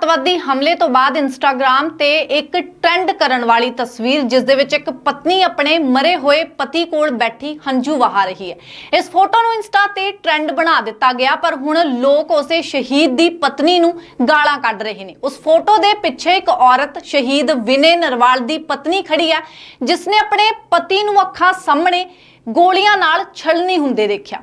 ਅੱਤਵਾਦੀ ਹਮਲੇ ਤੋਂ ਬਾਅਦ ਇੰਸਟਾਗ੍ਰam ਤੇ ਇੱਕ ਟ੍ਰੈਂਡ ਕਰਨ ਵਾਲੀ ਤਸਵੀਰ, ਜਿਸ ਦੇ ਵਿੱਚ ਇੱਕ ਪਤਨੀ ਆਪਣੇ ਮਰੇ ਹੋਏ ਪਤੀ ਕੋਲ ਬੈਠੀ ਹੰਝੂ ਵਹਾ ਰਹੀ ਹੈ। ਇਸ ਫੋਟੋ ਨੂੰ ਇੰਸਟਾ ਤੇ ਟ੍ਰੈਂਡ ਬਣਾ ਦਿੱਤਾ ਗਿਆ, ਪਰ ਹੁਣ ਲੋਕ ਉਸੇ ਸ਼ਹੀਦ ਦੀ ਪਤਨੀ ਨੂੰ ਗਾਲਾਂ ਕੱਢ ਰਹੇ ਨੇ। ਉਸ ਫੋਟੋ ਦੇ ਪਿੱਛੇ ਇੱਕ ਔਰਤ, ਸ਼ਹੀਦ ਵਿਨੇ ਨਰਵਾਲ ਦੀ ਪਤਨੀ ਖੜੀ ਹੈ, ਜਿਸ ਨੇ ਆਪਣੇ ਪਤੀ ਨੂੰ ਅੱਖਾਂ ਸਾਹਮਣੇ ਗੋਲੀਆਂ ਨਾਲ ਛਲਣੀ ਹੁੰਦੇ ਦੇਖਿਆ।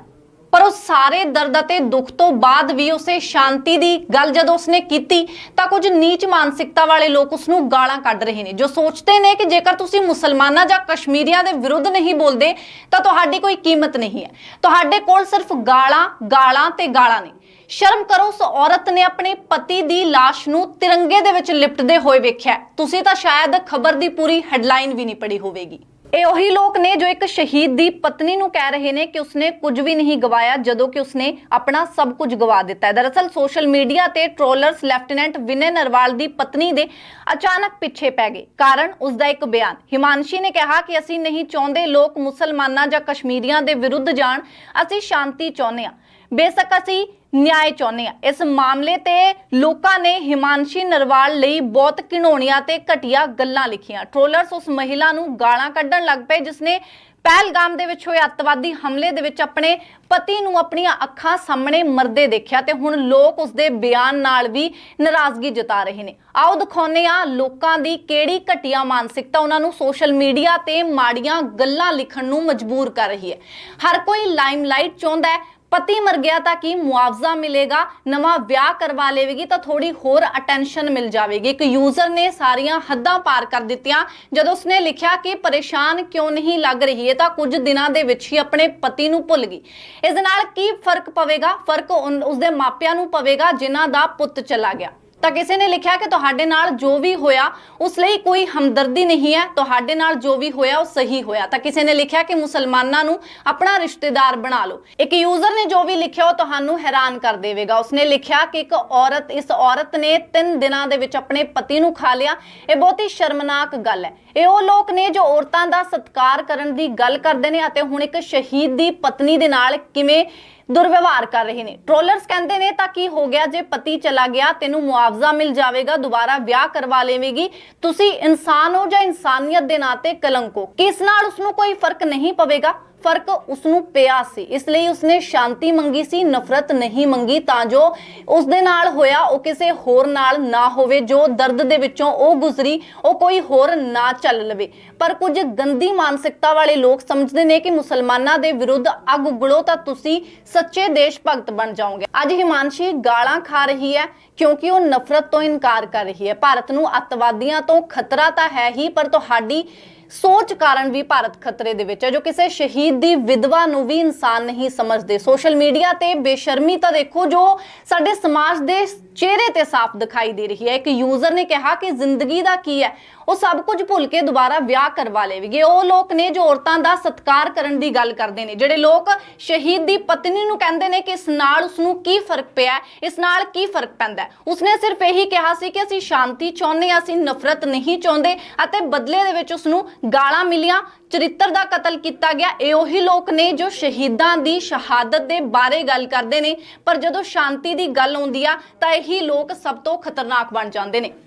ਪਰ ਉਹ ਸਾਰੇ ਦਰਦ ਅਤੇ ਦੁੱਖ ਤੋਂ ਬਾਅਦ ਵੀ ਉਸੇ ਸ਼ਾਂਤੀ ਦੀ ਗੱਲ ਜਦੋਂ ਉਸਨੇ ਕੀਤੀ, ਤਾਂ ਕੁਝ ਨੀਚ ਮਾਨਸਿਕਤਾ ਵਾਲੇ ਲੋਕ ਉਸ ਨੂੰ ਗਾਲਾਂ ਕੱਢ ਰਹੇ ਨੇ, ਜੋ ਸੋਚਦੇ ਨੇ ਕਿ ਜੇਕਰ ਤੁਸੀਂ ਮੁਸਲਮਾਨਾਂ ਜਾਂ ਕਸ਼ਮੀਰੀਆਂ ਦੇ ਵਿਰੁੱਧ ਨਹੀਂ ਬੋਲਦੇ, ਤਾਂ ਤੁਹਾਡੀ ਕੋਈ ਕੀਮਤ ਨਹੀਂ ਹੈ। ਤੁਹਾਡੇ ਕੋਲ ਸਿਰਫ ਗਾਲਾਂ ਗਾਲਾਂ ਤੇ ਗਾਲਾਂ ਨੇ। ਸ਼ਰਮ ਕਰੋ, ਉਸ ਔਰਤ ਨੇ ਆਪਣੇ ਪਤੀ ਦੀ লাশ ਨੂੰ ਤਿਰੰਗੇ ਦੇ ਵਿੱਚ ਲਿਪਟਦੇ ਹੋਏ ਵੇਖਿਆ। ਤੁਸੀਂ ਤਾਂ ਸ਼ਾਇਦ ਖਬਰ ਦੀ ਪੂਰੀ ਹੈਡਲਾਈਨ ਵੀ ਨਹੀਂ ਪੜ੍ਹੀ ਹੋਵੇਗੀ। ਇਹ ਉਹੀ ਲੋਕ ਨੇ ਜੋ ਇੱਕ ਸ਼ਹੀਦ ਦੀ ਪਤਨੀ ਨੂੰ ਕਹਿ ਰਹੇ ਨੇ ਕਿ ਉਸਨੇ ਕੁਝ ਵੀ ਨਹੀਂ ਗਵਾਇਆ ਜਦੋਂ ਕਿ ਉਸਨੇ ਆਪਣਾ ਸਭ ਕੁਝ ਗਵਾ ਦਿੱਤਾ ਹੈ। ਦਰਅਸਲ ਸੋਸ਼ਲ ਮੀਡੀਆ ਤੇ ਟ੍ਰੋਲਰਸ ਲੈਫਟੀਨੈਂਟ ਵਿਨੇ ਨਰਵਾਲ ਦੀ ਪਤਨੀ ਦੇ ਅਚਾਨਕ ਪਿੱਛੇ ਪੈ ਗਏ ਕਾਰਨ ਉਸ ਦਾ ਇੱਕ ਬਿਆਨ। ਹਿਮਾਂਸ਼ੀ ਨੇ ਕਿਹਾ ਕਿ ਅਸੀਂ ਨਹੀਂ ਚਾਹੁੰਦੇ ਲੋਕ ਮੁਸਲਮਾਨਾਂ ਜਾਂ ਕਸ਼ਮੀਰੀਆਂ ਦੇ ਵਿਰੁੱਧ ਜਾਣ, ਅਸੀਂ ਸ਼ਾਂਤੀ ਚਾਹੁੰਦੇ ਹਾਂ। ਬੇਸ਼ੱਕ ਅਸੀਂ ਨਿਆਂ ਚਾਹੁੰਦੇ ਆ। ਇਸ ਮਾਮਲੇ ਤੇ ਲੋਕਾਂ ਨੇ ਹਿਮਾਂਸ਼ੀ ਨਰਵਾਲ ਲਈ ਬਹੁਤ ਘਿਣਾਉਣੀਆਂ ਤੇ ਘਟੀਆ ਗੱਲਾਂ ਲਿਖੀਆਂ। ਟ੍ਰੋਲਰਸ ਉਸ ਮਹਿਲਾ ਨੂੰ ਗਾਲਾਂ ਕੱਢਣ ਲੱਗ ਪਏ, ਜਿਸ ਨੇ ਪਹਿਲਗਾਮ ਦੇ ਵਿੱਚ ਹੋਏ ਅੱਤਵਾਦੀ ਹਮਲੇ ਦੇ ਵਿੱਚ ਆਪਣੇ ਪਤੀ ਨੂੰ ਆਪਣੀਆਂ ਅੱਖਾਂ ਸਾਹਮਣੇ ਮਰਦੇ ਦੇਖਿਆ ਤੇ ਹੁਣ ਲੋਕ ਉਸ ਦੇ ਬਿਆਨ ਨਾਲ ਵੀ ਨਾਰਾਜ਼ਗੀ ਜਤਾ ਰਹੇ ਨੇ। ਆਓ ਦਿਖਾਉਂਦੇ ਆ ਲੋਕਾਂ ਦੀ ਕਿਹੜੀ ਘਟੀਆ ਮਾਨਸਿਕਤਾ ਉਹਨਾਂ ਨੂੰ ਸੋਸ਼ਲ ਮੀਡੀਆ ਤੇ ਮਾੜੀਆਂ ਗੱਲਾਂ ਲਿਖਣ ਨੂੰ ਮਜਬੂਰ ਕਰ ਰਹੀ ਹੈ। ਹਰ ਕੋਈ ਲਾਈਮਲਾਈਟ ਚਾਹੁੰਦਾ ਹੈ ਪਤੀ ਮਰ ਗਿਆ ਤਾਂ ਕੀ ਮੁਆਵਜ਼ਾ ਮਿਲੇਗਾ? ਨਵਾਂ ਵਿਆਹ ਕਰਵਾ ਲੇਵੇਗੀ ਤਾਂ ਥੋੜੀ ਹੋਰ ਅਟੈਂਸ਼ਨ ਮਿਲ ਜਾਵੇਗੀ। ਇੱਕ ਯੂਜ਼ਰ ਨੇ ਸਾਰੀਆਂ ਹੱਦਾਂ ਪਾਰ ਕਰ ਦਿੱਤੀਆਂ। ਜਦੋਂ ਉਸਨੇ ਲਿਖਿਆ ਕਿ ਪਰੇਸ਼ਾਨ ਕਿਉਂ ਨਹੀਂ ਲੱਗ ਰਹੀ ਹੈ ਤਾਂ ਕੁਝ ਦਿਨਾਂ ਦੇ ਵਿੱਚ ਹੀ ਆਪਣੇ ਪਤੀ ਨੂੰ ਭੁੱਲ ਗਈ। ਇਸ ਨਾਲ ਕੀ ਫ਼ਰਕ ਪਵੇਗਾ? ਫ਼ਰਕ ਉਸਦੇ ਮਾਪਿਆਂ ਨੂੰ ਪਵੇਗਾ, ਜਿਨ੍ਹਾਂ ਦਾ ਪੁੱਤ ਚਲਾ ਗਿਆ। ਤਾਂ ਕਿਸੇ ਨੇ ਲਿਖਿਆ ਕਿ ਤੁਹਾਡੇ ਨਾਲ ਜੋ ਵੀ ਹੋਇਆ, ਉਸ ਲਈ ਕੋਈ ਹਮਦਰਦੀ ਨਹੀਂ ਹੈ। ਤੁਹਾਡੇ ਨਾਲ ਜੋ ਵੀ ਹੋਇਆ, ਉਹ ਸਹੀ ਹੋਇਆ। ਤਾਂ ਕਿਸੇ ਨੇ ਲਿਖਿਆ ਕਿ ਮੁਸਲਮਾਨਾਂ ਨੂੰ ਆਪਣਾ ਰਿਸ਼ਤੇਦਾਰ ਬਣਾ ਲਓ। ਇੱਕ ਯੂਜ਼ਰ ਨੇ ਜੋ ਵੀ ਲਿਖਿਆ, ਉਹ ਤੁਹਾਨੂੰ ਹੈਰਾਨ ਕਰ ਦੇਵੇਗਾ। ਉਸਨੇ ਲਿਖਿਆ ਕਿ ਇੱਕ ਔਰਤ, ਇਸ ਔਰਤ ਨੇ 3 ਦਿਨਾਂ ਦੇ ਵਿੱਚ ਆਪਣੇ ਪਤੀ ਨੂੰ ਖਾ ਲਿਆ। ਇਹ ਬਹੁਤ ਹੀ ਸ਼ਰਮਨਾਕ ਗੱਲ ਹੈ। ਇਹ ਉਹ ਲੋਕ ਨੇ ਜੋ ਔਰਤਾਂ ਦਾ ਸਤਿਕਾਰ ਕਰਨ ਦੀ ਗੱਲ ਕਰਦੇ ਨੇ ਅਤੇ ਹੁਣ ਇੱਕ ਸ਼ਹੀਦ ਦੀ ਪਤਨੀ ਦੇ ਨਾਲ ਕਿਵੇਂ ਦੁਰਵਿਵਹਾਰ ਕਰ ਰਹੇ ਨੇ। ਟ੍ਰੋਲਰਸ ਕਹਿੰਦੇ ਨੇ, ਤਾਂ ਕੀ ਹੋ ਗਿਆ? ਜੇ ਪਤੀ ਚਲਾ ਗਿਆ, ਤੈਨੂੰ ਮੁਆਵਜ਼ਾ ਮਿਲ ਜਾਵੇਗਾ, ਦੁਬਾਰਾ ਵਿਆਹ ਕਰਵਾ ਲੇਵੇਗੀ। ਤੁਸੀਂ ਇਨਸਾਨ ਹੋ ਜਾਂ ਇਨਸਾਨੀਅਤ ਦੇ ਨਾਤੇ ਕਲੰਕ ਹੋ। ਕਿਸ ਨਾਲ ਉਸ ਨੂੰ ਕੋਈ ਫ਼ਰਕ ਨਹੀਂ ਪਵੇਗਾ? ਫ਼ਰਕ ਉਸ ਨੂੰ ਪਿਆ ਸੀ। ਇਸ ਲਈ ਉਸਨੇ ਸ਼ਾਂਤੀ ਮੰਗੀ ਸੀ, ਨਫ਼ਰਤ ਨਹੀਂ ਮੰਗੀ ਤਾਂ ਜੋ ਉਸ ਦੇ ਨਾਲ ਹੋਇਆ ਉਹ ਕਿਸੇ ਹੋਰ ਨਾਲ ਨਾ ਹੋਵੇ, ਜੋ ਦਰਦ ਦੇ ਵਿੱਚੋਂ ਉਹ ਗੁਜ਼ਰੀ, ਉਹ ਕੋਈ ਹੋਰ ਨਾ ਚੱਲ ਲਵੇ। ਪਰ ਕੁਝ ਗੰਦੀ ਮਾਨਸਿਕਤਾ ਵਾਲੇ ਲੋਕ ਸਮਝਦੇ ਨੇ ਕਿ ਮੁਸਲਮਾਨਾਂ ਦੇ ਵਿਰੁੱਧ ਅੱਗ ਉਗਲੋ ਤਾਂ ਤੁਸੀਂ ਸੱਚੇ ਦੇਸ਼ ਭਗਤ ਬਣ ਜਾਓਗੇ। ਅੱਜ ਹਿਮਾਂਸ਼ੀ ਗਾਲਾਂ ਖਾ ਰਹੀ ਹੈ ਕਿਉਂਕਿ ਉਹ ਨਫ਼ਰਤ ਤੋਂ ਇਨਕਾਰ ਕਰ ਰਹੀ ਹੈ। ਭਾਰਤ ਨੂੰ ਅੱਤਵਾਦੀਆਂ ਤੋਂ ਖਤਰਾ ਤਾਂ ਹੈ ਹੀ, ਪਰ ਤੁਹਾਡੀ ਸੋਚ ਕਾਰਨ ਵੀ ਭਾਰਤ ਖਤਰੇ ਦੇ ਵਿੱਚ ਹੈ, ਜੋ ਕਿਸੇ ਸ਼ਹੀਦ ਦੀ ਵਿਧਵਾ ਨੂੰ ਵੀ ਇਨਸਾਨ ਨਹੀਂ ਸਮਝਦੇ। ਸੋਸ਼ਲ ਮੀਡੀਆ ਤੇ ਬੇਸ਼ਰਮੀ ਤਾਂ ਦੇਖੋ ਜੋ ਸਾਡੇ ਸਮਾਜ ਦੇ ਚਿਹਰੇ ਤੇ ਸਾਫ਼ ਦਿਖਾਈ ਦੇ ਰਹੀ ਹੈ। ਇੱਕ ਯੂਜ਼ਰ ਨੇ ਕਿਹਾ ਕਿ ਜ਼ਿੰਦਗੀ ਦਾ ਕੀ ਹੈ? ਉਹ ਸਭ ਕੁਝ ਭੁੱਲ ਕੇ ਦੁਬਾਰਾ ਵਿਆਹ ਕਰਵਾ ਲੇਵੇਗੇ। ਉਹ ਲੋਕ ਨੇ ਜੋ ਔਰਤਾਂ ਦਾ ਸਤਿਕਾਰ ਕਰਨ ਦੀ ਗੱਲ ਕਰਦੇ ਨੇ, ਜਿਹੜੇ ਲੋਕ ਸ਼ਹੀਦ ਦੀ ਪਤਨੀ ਨੂੰ ਕਹਿੰਦੇ ਨੇ ਕਿ ਇਸ ਨਾਲ ਉਸ ਨੂੰ ਕੀ ਫ਼ਰਕ ਪਿਆ ਇਸ ਨਾਲ ਕੀ ਫ਼ਰਕ ਪੈਂਦਾ ਉਸਨੇ ਸਿਰਫ ਇਹੀ ਕਿਹਾ ਸੀ ਕਿ ਅਸੀਂ ਸ਼ਾਂਤੀ ਚਾਹੁੰਦੇ ਹਾਂ, ਅਸੀਂ ਨਫ਼ਰਤ ਨਹੀਂ ਚਾਹੁੰਦੇ ਅਤੇ ਬਦਲੇ ਦੇ ਵਿੱਚ ਉਸ ਨੂੰ ਗਾਲਾਂ ਮਿਲੀਆਂ। ਚਰਿੱਤਰ ਦਾ ਕਤਲ ਕੀਤਾ ਗਿਆ। ਇਹ ਉਹੀ ਲੋਕ ਨੇ ਜੋ ਸ਼ਹੀਦਾਂ ਦੀ ਸ਼ਹਾਦਤ ਦੇ ਬਾਰੇ ਗੱਲ ਕਰਦੇ ਨੇ। ਪਰ ਜਦੋਂ ਸ਼ਾਂਤੀ ਦੀ ਗੱਲ ਆਉਂਦੀ ਆ, ਤਾਂ ਇਹੀ ਲੋਕ ਸਭ ਤੋਂ ਖਤਰਨਾਕ ਬਣ ਜਾਂਦੇ ਨੇ।